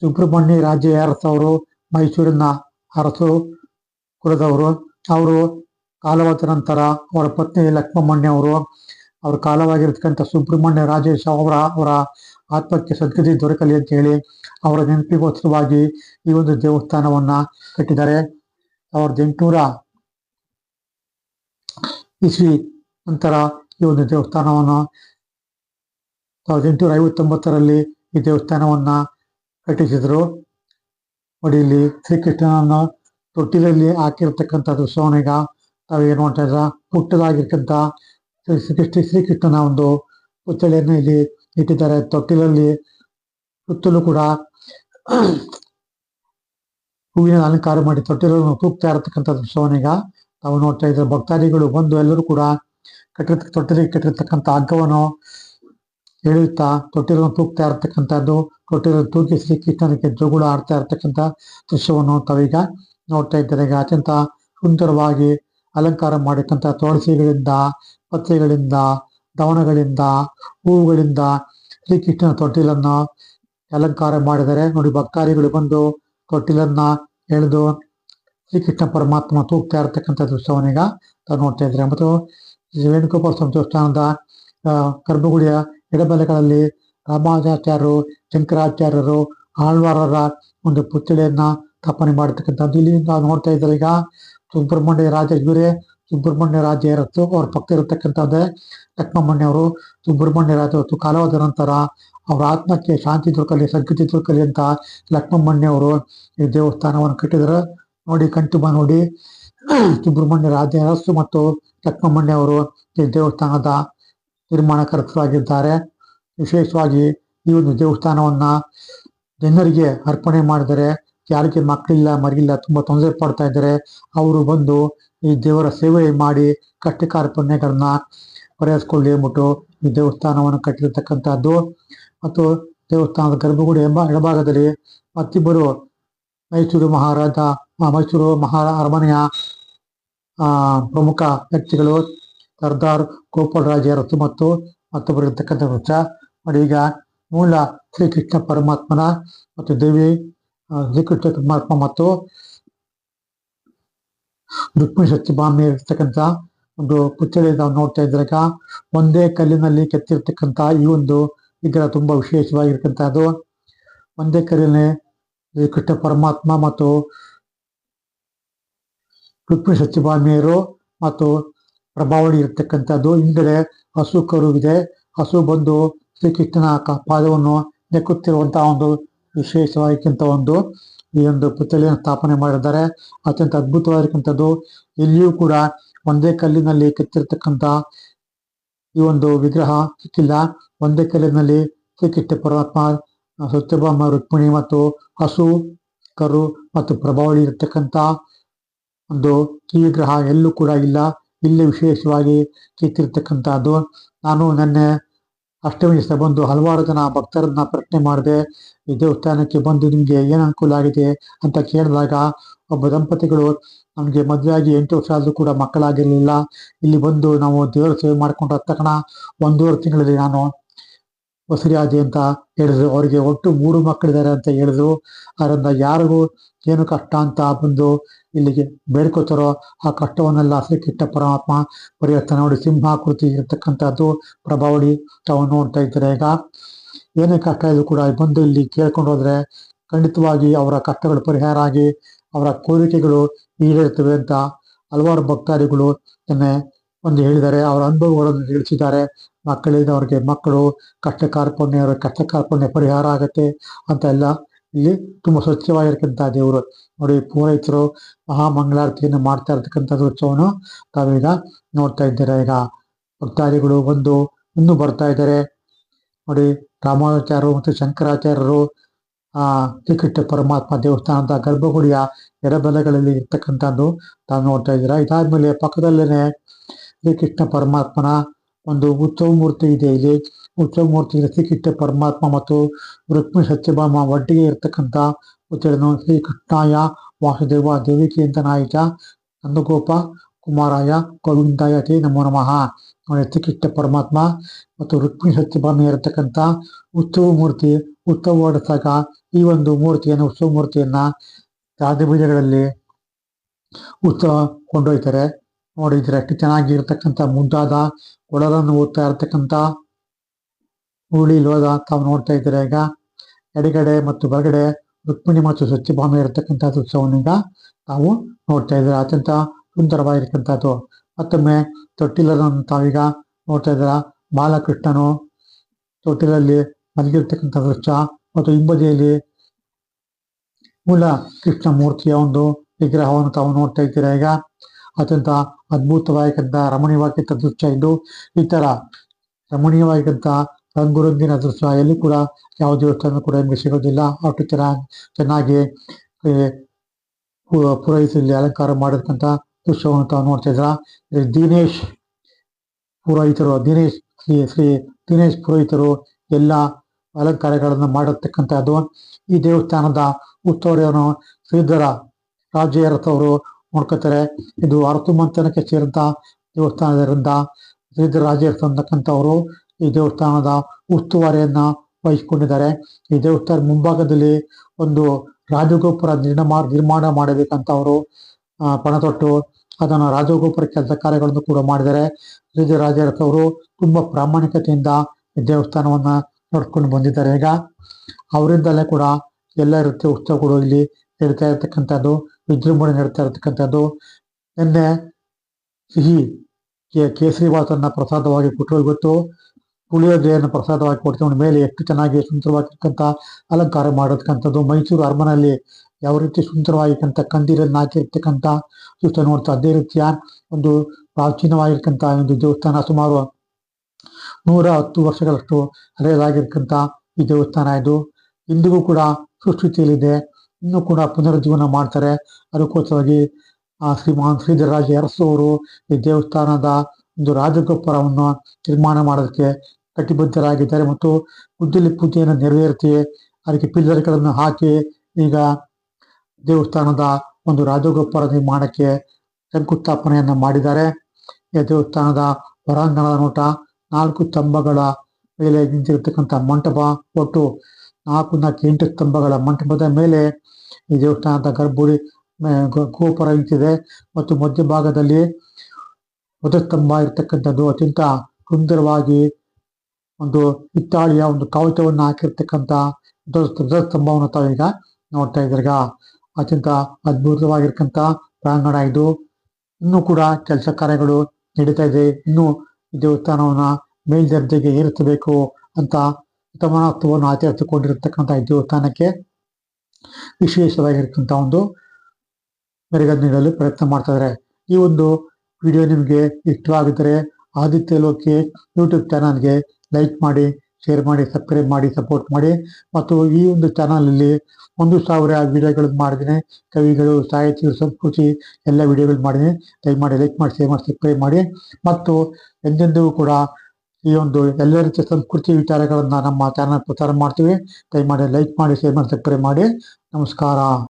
ಸುಬ್ರಹ್ಮಣ್ಯ ರಾಜ ಅರಸವರು ಮೈಸೂರಿನ ಅರಸು ಕುಲದವರು, ಅವರು ಕಾಲವಾದ ನಂತರ ಅವರ ಪತ್ನಿ ಲಕ್ಷ್ಮಮ್ಮಣ್ಯ ಅವರು, ಅವ್ರ ಕಾಲವಾಗಿರ್ತಕ್ಕಂಥ ಸುಬ್ರಹ್ಮಣ್ಯ ರಾಜೇಶ್ ಅವರ ಅವರ ಆತ್ಮಕ್ಕೆ ಸದ್ಗತಿ ದೊರಕಲಿ ಅಂತ ಹೇಳಿ ಅವರ ನೆನಪಿಗೋಸ್ಕರವಾಗಿ ಈ ಒಂದು ದೇವಸ್ಥಾನವನ್ನ ಕಟ್ಟಿದ್ದಾರೆ. ಸಾವಿರದ ಎಂಟುನೂರ ಇಸ್ವಿ ನಂತರ ಈ ಒಂದು ದೇವಸ್ಥಾನವನ್ನು ಸಾವಿರದ ಎಂಟುನೂರ ಐವತ್ತೊಂಬತ್ತರಲ್ಲಿ ಈ ದೇವಸ್ಥಾನವನ್ನ ಕಟ್ಟಿಸಿದ್ರು. ನೋಡಿ ಇಲ್ಲಿ ಶ್ರೀಕೃಷ್ಣನನ್ನು ತೊಟ್ಟಿಲಲ್ಲಿ ಹಾಕಿರ್ತಕ್ಕಂಥ ದೃಶ್ಯವನ್ನೀಗ ತಾವೇನು ಮಾಡ್ತಾ ಇದ್ದ? ಪುಟ್ಟದಾಗಿರ್ತಕ್ಕಂಥ ಶ್ರೀ ಶ್ರೀಕೃಷ್ಣ ಶ್ರೀಕೃಷ್ಣನ ಒಂದು ಪುತ್ಥಳಿಯನ್ನು ಇಲ್ಲಿ ಇಟ್ಟಿದ್ದಾರೆ. ತೊಟ್ಟಿಲಲ್ಲಿ ಸುತ್ತಲೂ ಕೂಡ ಹೂವಿನ ಅಲಂಕಾರ ಮಾಡಿ ತೊಟ್ಟಿಲನ್ನು ತೂಗ್ತಾ ಇರತಕ್ಕಂಥ ದೃಶ್ಯವನ್ನೀಗ ನಾವು ನೋಡ್ತಾ ಇದ್ದಾರೆ ಭಕ್ತಾದಿಗಳು ಬಂದು ಎಲ್ಲರೂ ಕೂಡ ಕಟ್ಟಿರ್ತ, ತೊಟ್ಟಿಲಿಗೆ ಕಟ್ಟಿರ್ತಕ್ಕಂಥ ಹಗ್ಗವನ್ನು ಎಳೆಯುತ್ತಾ ತೊಟ್ಟಿಲನ್ನು ತೂಗ್ತಾ ಇರತಕ್ಕಂಥದ್ದು, ತೊಟ್ಟಿಲನ್ನು ತೂಗಿ ಶ್ರೀಕೃಷ್ಣನಿಗೆ ಜೋಗುಳ ಆಡ್ತಾ ಇರತಕ್ಕಂಥ ದೃಶ್ಯವನ್ನು ತಾವೀಗ ನೋಡ್ತಾ ಇದ್ದಾರೆ ಈಗ ಅತ್ಯಂತ ಸುಂದರವಾಗಿ ಅಲಂಕಾರ ಮಾಡಿರ್ತಕ್ಕಂಥ ತುಳಸಿಗಳಿಂದ, ಪತ್ರೆಗಳಿಂದ ದವನಗಳಿಂದ ಹೂವುಗಳಿಂದ ಶ್ರೀಕೃಷ್ಣನ ತೊಟ್ಟಿಲನ್ನು ಅಲಂಕಾರ ಮಾಡಿದರೆ, ನೋಡಿ ಭಕ್ತಾದಿಗಳು ಬಂದು ತೊಟ್ಟಿಲನ್ನ ಎಳೆದು ಶ್ರೀಕೃಷ್ಣ ಪರಮಾತ್ಮ ತೂಗ್ತಾ ಇರತಕ್ಕಂಥ ದೃಶ್ಯವನ್ನೀಗ ತಾವು ನೋಡ್ತಾ ಇದ್ದಾರೆ. ಮತ್ತು ವೇಣುಗೋಪಾಲ ಸ್ವಾಮಿ ದೇವಸ್ಥಾನದ ಗರ್ಭಗುಡಿಯ ಎಡಬಲೆಗಳಲ್ಲಿ ರಾಮಾಚಾರ್ಯರು, ಶಂಕರಾಚಾರ್ಯರು, ಆಳ್ವಾರರ ಒಂದು ಪುತ್ಥಳಿಯನ್ನ ತಪ್ಪನೆ ಮಾಡತಕ್ಕಂಥದ್ದು. ಇಲ್ಲಿ ನಾವು ನೋಡ್ತಾ ಇದ್ದಾರೆ ಈಗ ಸುಬ್ರಹ್ಮಣ್ಯ ರಾಜ, ಇವರೇ ಸುಬ್ರಹ್ಮಣ್ಯ ರಾಜ ಇರತ್ತು, ಅವ್ರ ಪಕ್ಕ ಇರತಕ್ಕಂಥದ್ದೇ ಲಕ್ಷ್ಮಮ್ಮಣ್ಯ ಅವರು ಸುಬ್ರಹ್ಮಣ್ಯ ರಾಜ ಹೊತ್ತು ಕಾಲವಾದ ನಂತರ ಅವರ ಆತ್ಮಕ್ಕೆ ಶಾಂತಿ ದೊರಕಲಿ ಸದ್ಗತಿ ದೊರಕಲಿ ಅಂತ ಲಕ್ಷ್ಮಮ್ಮಣ್ಯ ಅವರು ಈ ದೇವಸ್ಥಾನವನ್ನು ಕಟ್ಟಿದ್ದಾರೆ. ನೋಡಿ ಕಣ್ತುಂಬ ನೋಡಿ. ಸುಬ್ರಹ್ಮಣ್ಯ ಅರಸು ಮತ್ತು ಲಕ್ಷ್ಮಮ್ಮಣ್ಯ ಅವರು ಈ ದೇವಸ್ಥಾನದ ನಿರ್ಮಾಣಕರ್ತರಾಗಿದ್ದಾರೆ ವಿಶೇಷವಾಗಿ ಈ ಒಂದು ದೇವಸ್ಥಾನವನ್ನ ಜನರಿಗೆ ಅರ್ಪಣೆ ಮಾಡಿದರೆ, ಯಾರಿಗೆ ಮಕ್ಕಳಿಲ್ಲ ಮರಿಲ್ಲ ತುಂಬಾ ತೊಂದರೆ ಪಡ್ತಾ ಇದ್ದಾರೆ, ಅವರು ಬಂದು ಈ ದೇವರ ಸೇವೆ ಮಾಡಿ ಕಷ್ಟ ಕಾರ್ಪಣ್ಯಗಳನ್ನ ಪರಿಹರಿಸ್ಕೊಳ್ಳಿ ಎಂಬಿಟ್ಟು ಈ ದೇವಸ್ಥಾನವನ್ನು ಕಟ್ಟಿರತಕ್ಕಂಥದ್ದು ಮತ್ತು ದೇವಸ್ಥಾನದ ಗರ್ಭಗುಡಿ ಎಂಬ ಎಡಭಾಗದಲ್ಲಿ ಮತ್ತಿಬ್ಬರು ಮೈಸೂರು ಮಹಾರಾಜ ಮೈಸೂರು ಮಹಾ ಅರಮನೆಯ ಪ್ರಮುಖ ವ್ಯಕ್ತಿಗಳು ಸರ್ದಾರ್ ಗೋಪಾಲರಾಜ ಅರಸು ಮತ್ತು ಮತ್ತೊಬ್ಬರು ಇರತಕ್ಕಂಥ ವೃಕ್ಷ. ಮತ್ತು ಈಗ ಮೂಲ ಶ್ರೀಕೃಷ್ಣ ಪರಮಾತ್ಮನ ಮತ್ತು ದೇವಿ ಶ್ರೀಕೃಷ್ಣ ಪರಮಾತ್ಮ ಮತ್ತು ರುಕ್ಮಿಣಿ ಸತ್ಯಭಾಮಿ ಇರ್ತಕ್ಕಂಥ ಒಂದು ಪುಚ್ಚಳಿ ನಾವು ನೋಡ್ತಾ ಇದ್ದಾಗ ಒಂದೇ ಕಲ್ಲಿನಲ್ಲಿ ಕೆತ್ತಿರ್ತಕ್ಕಂಥ ಈ ಒಂದು ವಿಗ್ರಹ ತುಂಬಾ ವಿಶೇಷವಾಗಿರ್ತಕ್ಕಂಥದ್ದು. ಒಂದೇ ಕಲ್ಲಿನಲ್ಲಿ ಕೃಷ್ಣ ಪರಮಾತ್ಮ ಮತ್ತು ರುಕ್ಮಿಣಿ ಸತ್ಯಭಾಮಿಯರು ಮತ್ತು ಪ್ರಭಾವಳಿ ಇರ್ತಕ್ಕಂಥದ್ದು. ಹಿಂದ್ಗಡೆ ಹಸು ಕರುವಿದೆ ಹಸು ಬಂದು ಶ್ರೀಕೃಷ್ಣನ ಪಾದವನ್ನು ನೆಕ್ಕುತ್ತಿರುವಂತಹ ಒಂದು ವಿಶೇಷವಾಗಿರ್ತಕ್ಕಂಥ ಒಂದು ಈ ಒಂದು ಪುತ್ಥಳಿಯನ್ನು ಸ್ಥಾಪನೆ ಮಾಡಿದ್ದಾರೆ. ಅತ್ಯಂತ ಅದ್ಭುತವಾಗಿರ್ತಕ್ಕಂಥದ್ದು. ಇಲ್ಲಿಯೂ ಕೂಡ ಒಂದೇ ಕಲ್ಲಿನಲ್ಲಿ ಕೆತ್ತಿರ್ತಕ್ಕಂಥ ಈ ಒಂದು ವಿಗ್ರಹ ಸಿಕ್ಕಿಲ್ಲ. ಒಂದೇ ಕಲ್ಲಿನಲ್ಲಿ ಸಿಕ್ಕಿಟ್ಟ ಪರಮಾತ್ಮ, ಸತ್ಯಭಾಮ, ರುಕ್ಮಿಣಿ ಮತ್ತು ಹಸು, ಕರು ಮತ್ತು ಪ್ರಭಾವಳಿ ಇರತಕ್ಕಂಥ ಒಂದು ಈ ವಿಗ್ರಹ ಎಲ್ಲೂ ಕೂಡ ಇಲ್ಲ. ಇಲ್ಲಿ ವಿಶೇಷವಾಗಿ ಕೆತ್ತಿರ್ತಕ್ಕಂಥದ್ದು. ನಾನು ನಿನ್ನೆ ಅಷ್ಟಮಿ ದಿವಸ ಬಂದು ಹಲವಾರು ಜನ ಭಕ್ತರನ್ನ ಪ್ರಶ್ನೆ ಮಾಡಿದೆ. ಈ ದೇವಸ್ಥಾನಕ್ಕೆ ಬಂದು ನಿಮ್ಗೆ ಏನು ಅನುಕೂಲ ಆಗಿದೆ ಅಂತ ಕೇಳಿದಾಗ ಒಬ್ಬ ದಂಪತಿಗಳು ನಮ್ಗೆ ಮದ್ವೆ ಆಗಿ ಎಂಟು ವರ್ಷ ಆದರೂ ಕೂಡ ಮಕ್ಕಳಾಗಿರಲಿಲ್ಲ. ಇಲ್ಲಿ ಬಂದು ನಾವು ದೇವರ ಸೇವೆ ಮಾಡಿಕೊಂಡು ತಕ್ಷಣ ಒಂದೂವರೆ ತಿಂಗಳಲ್ಲಿ ನಾನು ಹೊಸರಿಯಾದೆ ಅಂತ ಹೇಳಿದ್ರು. ಅವರಿಗೆ ಒಟ್ಟು ಮೂರು ಮಕ್ಕಳಿದ್ದಾರೆ ಅಂತ ಹೇಳಿದ್ರು. ಅದರಿಂದ ಯಾರಿಗೂ ಏನು ಕಷ್ಟ ಅಂತ ಬಂದು ಇಲ್ಲಿಗೆ ಬೇಡ್ಕೋತಾರೋ ಆ ಕಷ್ಟವನ್ನೆಲ್ಲ ಹಸಿಕಿಟ್ಟ ಪರಮಾತ್ಮ ಪರಿವರ್ತನೆ ನೋಡಿ ಸಿಂಹಾಕೃತಿ ಇರತಕ್ಕಂಥದ್ದು ಪ್ರಭಾವಳಿ ತಾವು ನೋಡ್ತಾ ಇದ್ದಾರೆ. ಈಗ ಏನೇ ಕಷ್ಟ ಇದ್ರು ಕೂಡ ಬಂದು ಇಲ್ಲಿ ಕೇಳ್ಕೊಂಡು ಹೋದ್ರೆ ಖಂಡಿತವಾಗಿ ಅವರ ಕಷ್ಟಗಳು ಪರಿಹಾರ ಆಗಿ ಅವರ ಕೋರಿಕೆಗಳು ಈಡೇರ್ತವೆ ಅಂತ ಹಲವಾರು ಭಕ್ತಾದಿಗಳು ನಿನ್ನೆ ಒಂದು ಹೇಳಿದ್ದಾರೆ. ಅವರ ಅನುಭವಗಳನ್ನು ತಿಳಿಸಿದ್ದಾರೆ. ಮಕ್ಕಳಿಂದ ಅವ್ರಿಗೆ ಮಕ್ಕಳು ಕಷ್ಟ ಕಾರ್ಪಣ್ಯ ಕಷ್ಟ ಕಾರ್ಪಣ್ಯ ಪರಿಹಾರ ಆಗತ್ತೆ ಅಂತ ಎಲ್ಲ ಇಲ್ಲಿ ತುಂಬಾ ಸ್ವಚ್ಛವಾಗಿರ್ತಕ್ಕಂಥ ದೇವರು. ನೋಡಿ ಪೂರೈತರು ಮಹಾಮಂಗಳಾರತಿಯನ್ನು ಮಾಡ್ತಾ ಇರ್ತಕ್ಕಂಥ ಉತ್ಸವವನ್ನು ತಾವೀಗ ನೋಡ್ತಾ ಇದ್ದಾರೆ. ಈಗ ಭಕ್ತಾದಿಗಳು ಬಂದು ಇನ್ನು ಬರ್ತಾ ಇದ್ದಾರೆ. ನೋಡಿ ರಾಮಾಚಾರ್ಯರು ಮತ್ತು ಶಂಕರಾಚಾರ್ಯರು ಆ ಶ್ರೀಕೃಷ್ಣ ಪರಮಾತ್ಮ ದೇವಸ್ಥಾನದ ಗರ್ಭಗುಡಿಯ ಎಡಬಲಗಳಲ್ಲಿ ಇರ್ತಕ್ಕಂಥದ್ದು ತಾವು ನೋಡ್ತಾ ಇದ್ದೀರಾ. ಇದಾದ್ಮೇಲೆ ಪಕ್ಕದಲ್ಲೇನೆ ಶ್ರೀಕೃಷ್ಣ ಪರಮಾತ್ಮನ ಒಂದು ಉತ್ಸವ ಮೂರ್ತಿ ಇದೆ. ಇಲ್ಲಿ ಉತ್ಸವ ಮೂರ್ತಿ ಶ್ರೀಕೃಷ್ಣ ಪರಮಾತ್ಮ ಮತ್ತು ರುಕ್ಮಿ ಸತ್ಯಭಾಮ ಒಟ್ಟಿಗೆ ಇರ್ತಕ್ಕಂಥ ಶ್ರೀ ಶ್ರೀಕೃಷ್ಣಾಯ ವಾಸುದೇವ ನಾಯಕ ನಂದಗೋಪ ಕುಮಾರಾಯ ಗೋವಿಂದಾಯ ತೇ ನಮೋ ನಮಃ. ಶ್ರೀಕೃಷ್ಣ ಪರಮಾತ್ಮ ಮತ್ತು ರುಕ್ಮಿಣಿ ಸತ್ಯಭಾಮಿ ಇರತಕ್ಕಂಥ ಉತ್ಸವ ಮೂರ್ತಿ ಉತ್ಸವ ಹೊಡೆದಾಗ ಈ ಒಂದು ಮೂರ್ತಿಯನ್ನು ಉತ್ಸವ ಮೂರ್ತಿಯನ್ನ ಬೀಜಗಳಲ್ಲಿ ಉತ್ಸವ ಕೊಂಡೊಯ್ತಾರೆ. ನೋಡಿದ್ರೆ ಅಷ್ಟು ಚೆನ್ನಾಗಿರ್ತಕ್ಕಂಥ ಮುಂದಾದ ಒಳರನ್ನು ಓದ್ತಾ ಇರತಕ್ಕಂಥ ಹುಳಿ, ಲೋದ ತಾವು ನೋಡ್ತಾ ಇದ್ದಾರೆ ಈಗ. ಎಡಗಡೆ ಮತ್ತು ಬಲಗಡೆ ರುಕ್ಮಿಣಿ ಮತ್ತು ಸತ್ಯಭಾಮ ಇರತಕ್ಕಂಥ ಉತ್ಸವವನ್ನು ಈಗ ತಾವು ನೋಡ್ತಾ ಇದ್ದಾರೆ. ಅತ್ಯಂತ ಸುಂದರವಾಗಿರ್ತಕ್ಕಂಥದ್ದು. ಮತ್ತೊಮ್ಮೆ ತೊಟ್ಟಿಲನ್ನು ತಾವೀಗ ನೋಡ್ತಾ ಇದ್ದೀರಾ, ಬಾಲಕೃಷ್ಣನು ತೊಟ್ಟಿಲಲ್ಲಿ ಮಲಗಿರ್ತಕ್ಕಂಥ ದೃಶ್ಯ ಮತ್ತು ಹಿಂಬದಿಯಲ್ಲಿ ಮೂಲ ಕೃಷ್ಣ ಮೂರ್ತಿಯ ಒಂದು ವಿಗ್ರಹವನ್ನು ತಾವು ನೋಡ್ತಾ ಇದ್ದೀರಾ ಈಗ. ಅತ್ಯಂತ ಅದ್ಭುತವಾಗಿದ್ದ ರಮಣೀಯವಾಗಿದ್ದ ದೃಶ್ಯ ಇದು. ಈ ತರ ರಮಣೀಯವಾಗಿದ್ದ ರಂಗುರಂಗಿನ ದೃಶ್ಯ ಎಲ್ಲಿ ಕೂಡ ಯಾವ ದೇವಸ್ಥಾನ ಕೂಡ ನಿಮಗೆ ಸಿಗೋದಿಲ್ಲ. ಅಷ್ಟು ಚೆನ್ನಾಗಿ ಚೆನ್ನಾಗಿ ಪೂರೈಸಲಿ ಅಲಂಕಾರ ಮಾಡಿರ್ತಕ್ಕಂಥ ದೃಶ್ಯವನ್ನು ತಾವು ನೋಡ್ತಾ ಇದ್ರ ದಿನೇಶ್ ಪುರೋಹಿತರು. ದಿನೇಶ್ ಶ್ರೀ ಶ್ರೀ ದಿನೇಶ್ ಪುರೋಹಿತರು ಎಲ್ಲ ಅಲಂಕಾರಗಳನ್ನು ಮಾಡಿರ್ತಕ್ಕಂಥದ್ದು ಈ ದೇವಸ್ಥಾನದ ಉಸ್ತುವಾರಿಯನ್ನು ಶ್ರೀಧರ ರಾಜಯರಥವರು ನೋಡ್ಕೋತಾರೆ ಇದು ಅರತುಮಂತನಕ್ಕೆ ಸೇರಿದಂತ ದೇವಸ್ಥಾನದಿಂದ ಶ್ರೀಧರ ರಾಜಯರಥ ಅಂತಕ್ಕಂಥವರು ಈ ದೇವಸ್ಥಾನದ ಉಸ್ತುವಾರಿಯನ್ನ ವಹಿಸಿಕೊಂಡಿದ್ದಾರೆ. ಈ ದೇವಸ್ಥಾನ ಮುಂಭಾಗದಲ್ಲಿ ಒಂದು ರಾಜಗೋಪುರ ನಿರ್ಮಾಣ ನಿರ್ಮಾಣ ಮಾಡಬೇಕಂತ ಅವರು ಪಣ ತೊಟ್ಟು ಅದನ್ನು ರಾಜಗೋಪುರ ಕೆಲಸ ಕಾರ್ಯಗಳನ್ನು ಕೂಡ ಮಾಡಿದ್ದಾರೆ ರಾಜರಥ ಅವರು ತುಂಬಾ ಪ್ರಾಮಾಣಿಕತೆಯಿಂದ ದೇವಸ್ಥಾನವನ್ನ ನೋಡ್ಕೊಂಡು ಬಂದಿದ್ದಾರೆ. ಈಗ ಅವರಿಂದಲೇ ಕೂಡ ಎಲ್ಲ ರೀತಿಯ ಉತ್ಸವಗಳು ಇಲ್ಲಿ ನಡೀತಾ ಇರತಕ್ಕಂಥದ್ದು, ವಿಜೃಂಭಣೆ ನಡೀತಾ ಇರತಕ್ಕಂಥದ್ದು. ನಿನ್ನೆ ಸಿಹಿ ಕೇಸರಿ ಬಾತನ್ನ ಪ್ರಸಾದವಾಗಿ ಕೊಟ್ಟರು. ಇವತ್ತು ಪುಳಿಯೋದ್ರೆಯನ್ನು ಪ್ರಸಾದವಾಗಿ ಕೊಡ್ತೀವಿ. ಮೇಲೆ ಎಷ್ಟು ಚೆನ್ನಾಗಿ ಸುಂದರವಾಗಿರ್ತಕ್ಕಂಥ ಅಲಂಕಾರ ಮಾಡಿರ್ತಕ್ಕಂಥದ್ದು. ಮೈಸೂರು ಅರಮನೆಯಲ್ಲಿ ಯಾವ ರೀತಿ ಸುಂದರವಾಗಿರ್ತಕ್ಕಂಥ ಕಂದಿರನ್ನು ಹಾಕಿರ್ತಕ್ಕಂಥ ಸುತ್ತ ನೋಡ್ತಾ ಅದೇ ರೀತಿಯ ಒಂದು ಪ್ರಾಚೀನವಾಗಿರ್ತಕ್ಕಂಥ ಒಂದು ದೇವಸ್ಥಾನ ಸುಮಾರು ನೂರ ಹತ್ತು ವರ್ಷಗಳಷ್ಟು ಹಳೆಯದಾಗಿರ್ತಕ್ಕಂಥ ಈ ದೇವಸ್ಥಾನ ಇದು. ಇಂದಿಗೂ ಕೂಡ ಸುಸ್ಥಿತಿಯಲ್ಲಿದೆ. ಇನ್ನೂ ಕೂಡ ಪುನರುಜ್ಜೀವನ ಮಾಡ್ತಾರೆ. ಅದಕ್ಕೋಸ್ಕರವಾಗಿ ಆ ಶ್ರೀಮಾನ್ ಶ್ರೀಧರರಾಜ ಅರಸು ಅವರು ಈ ದೇವಸ್ಥಾನದ ಒಂದು ರಾಜಗೋಪುರವನ್ನು ನಿರ್ಮಾಣ ಮಾಡೋದಕ್ಕೆ ಕಟಿಬದ್ಧರಾಗಿದ್ದಾರೆ ಮತ್ತು ಗುದ್ದಲಿ ಪೂಜೆಯನ್ನು ನೆರವೇರಿಸಿ ಅದಕ್ಕೆ ಪಿಲ್ಲರ್ಗಳನ್ನು ಹಾಕಿ ಈಗ ದೇವಸ್ಥಾನದ ಒಂದು ರಾಜಗೋಪುರ ನಿರ್ಮಾಣಕ್ಕೆ ಶಂಕುಸ್ಥಾಪನೆಯನ್ನ ಮಾಡಿದ್ದಾರೆ. ಈ ದೇವಸ್ಥಾನದ ಹೊರಾಂಗಣದ ನೋಟ ನಾಲ್ಕು ಸ್ತಂಭಗಳ ಮೇಲೆ ನಿಂತಿರತಕ್ಕಂಥ ಮಂಟಪ ಒಟ್ಟು ನಾಲ್ಕು ನಾಲ್ಕು ಎಂಟು ಸ್ತಂಭಗಳ ಮಂಟಪದ ಮೇಲೆ ಈ ದೇವಸ್ಥಾನದ ಗರ್ಭುಡಿ ಗೋಪುರ ನಿಂತಿದೆ. ಮತ್ತು ಮಧ್ಯಭಾಗದಲ್ಲಿ ಮೊದಸ್ತಂಭ ಇರತಕ್ಕಂಥದ್ದು ಅತ್ಯಂತ ಸುಂದರವಾಗಿ ಒಂದು ಹಿತ್ತಾಳಿಯ ಒಂದು ಕವಚವನ್ನು ಹಾಕಿರ್ತಕ್ಕಂಥ ಧ್ವಜಸ್ತಂಭವನ್ನು ತಾವೀಗ ನೋಡ್ತಾ ಇದ್ರಾಗ ಅತ್ಯಂತ ಅದ್ಭುತವಾಗಿರ್ತಕ್ಕಂಥ ಪ್ರಾಂಗಣ ಇದು. ಇನ್ನೂ ಕೂಡ ಕೆಲಸ ಕಾರ್ಯಗಳು ನಡೀತಾ ಇದೆ. ಇನ್ನು ಈ ದೇವಸ್ಥಾನವನ್ನ ಮೇಲ್ದರ್ಜೆಗೆ ಏರಿಸಬೇಕು ಅಂತ ಉತ್ತಮತ್ವವನ್ನು ಆಚರಿಸಿಕೊಂಡಿರತಕ್ಕಂಥ ಈ ದೇವಸ್ಥಾನಕ್ಕೆ ವಿಶೇಷವಾಗಿರ್ತಕ್ಕಂಥ ಒಂದು ಮೆರಗನ್ನು ನೀಡಲು ಪ್ರಯತ್ನ ಮಾಡ್ತಾ ಇದ್ದಾರೆ. ಈ ಒಂದು ವಿಡಿಯೋ ನಿಮಗೆ ಇಷ್ಟವಾಗಿದ್ದರೆ ಆದಿತ್ಯ ಲೋಕಿ ಯೂಟ್ಯೂಬ್ ಚಾನಲ್ಗೆ ಲೈಕ್ ಮಾಡಿ ಶೇರ್ ಮಾಡಿ ಸಬ್ಸ್ಕ್ರೈಬ್ ಮಾಡಿ ಸಪೋರ್ಟ್ ಮಾಡಿ. ಮತ್ತು ಈ ಒಂದು ಚಾನಲಲ್ಲಿ ಒಂದು ಸಾವಿರ ವಿಡಿಯೋಗಳನ್ನು ಮಾಡಿದ್ದೀನಿ. ಕವಿಗಳು ಸಾಹಿತ್ಯ ಸಂಸ್ಕೃತಿ ಎಲ್ಲ ವಿಡಿಯೋಗಳು ಮಾಡಿದ್ದೀನಿ. ಮಾಡಿ ಲೈಕ್ ಮಾಡಿ ಶೇರ್ ಮಾಡಿ ಸಬ್ಸ್ಕ್ರೈಬ್ ಮಾಡಿ. ಮತ್ತು ಎಂದೆಂದಿಗೂ ಕೂಡ ಈ ಒಂದು ಎಲ್ಲ ರೀತಿಯ ಸಂಸ್ಕೃತಿ ವಿಚಾರಗಳನ್ನು ನಮ್ಮ ಚಾನಲ್ ಪ್ರಚಾರ ಮಾಡ್ತೀವಿ. ದಯಮಾಡಿ ಲೈಕ್ ಮಾಡಿ ಶೇರ್ ಮಾಡಿ ಸಬ್ಸ್ಕ್ರೈಬ್ ಮಾಡಿ. ನಮಸ್ಕಾರ.